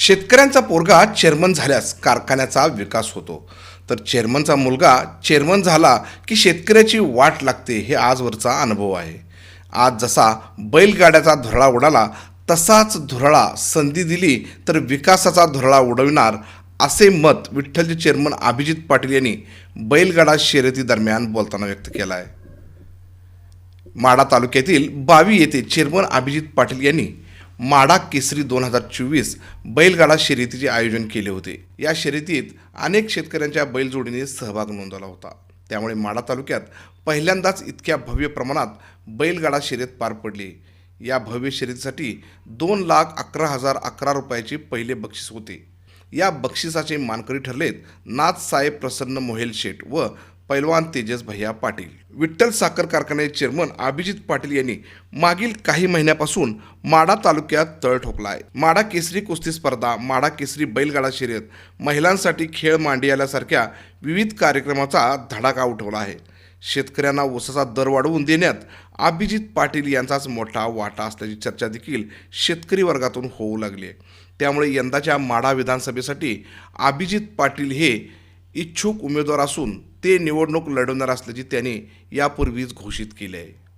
शेतकऱ्यांचा पोरगा चेअरमन झाल्यास कारखान्याचा विकास होतो. तर चेअरमनचा मुलगा चेअरमन झाला की शेतकऱ्याची वाट लागते हे आजवरचा अनुभव आहे. आज जसा बैलगाड्याचा धुरळा उडाला तसाच धुरळा संधी दिली तर विकासाचा धुरळा उडविणार असे मत विठ्ठलचे चेअरमन अभिजित पाटील यांनी बैलगाडा शर्यती दरम्यान बोलताना व्यक्त केलं आहे माडा तालुक्यातील बावी येथे चेअरमन अभिजित पाटील यांनी माडा केसरी दोन हजार चोवीस बैलगाडा शर्यतीचे आयोजन केले होते. या शर्यतीत अनेक शेतकऱ्यांच्या बैलजोडीने सहभाग नोंदवला होता. त्यामुळे माडा तालुक्यात पहिल्यांदाच इतक्या भव्य प्रमाणात बैलगाडा शर्यत पार पडली. या भव्य शर्यतीसाठी दोन लाख अकरा हजार अकरा रुपयाचे पहिले बक्षीस होते. या बक्षिसाचे मानकरी ठरलेत नाथ साहेब प्रसन्न मोहेल शेठ व पैलवान तेजस भैया पाटील. विठ्ठल साखर कारखान्याचे चेअरमन अभिजित पाटील यांनी मागील काही महिन्यापासून माडा तालुक्यात तळ ठोकला आहे माडा केसरी कुस्ती स्पर्धा माडा केसरी बैलगाडा शर्यत महिलांसाठी खेळ मांडी आल्यासारख्या विविध कार्यक्रमाचा धडाका उठवला आहे. शेतकऱ्यांना ऊसाचा दर वाढवून देण्यात अभिजित पाटील यांचाच मोठा वाटा असल्याची चर्चा देखील शेतकरी वर्गातून होऊ लागली आहे. त्यामुळे यंदाच्या माडा विधानसभेसाठी अभिजित पाटील हे इच्छुक उमेदवार असून ते निवडणूक लढवणार असल्याचे त्यांनी यापूर्वीच घोषित केले आहे.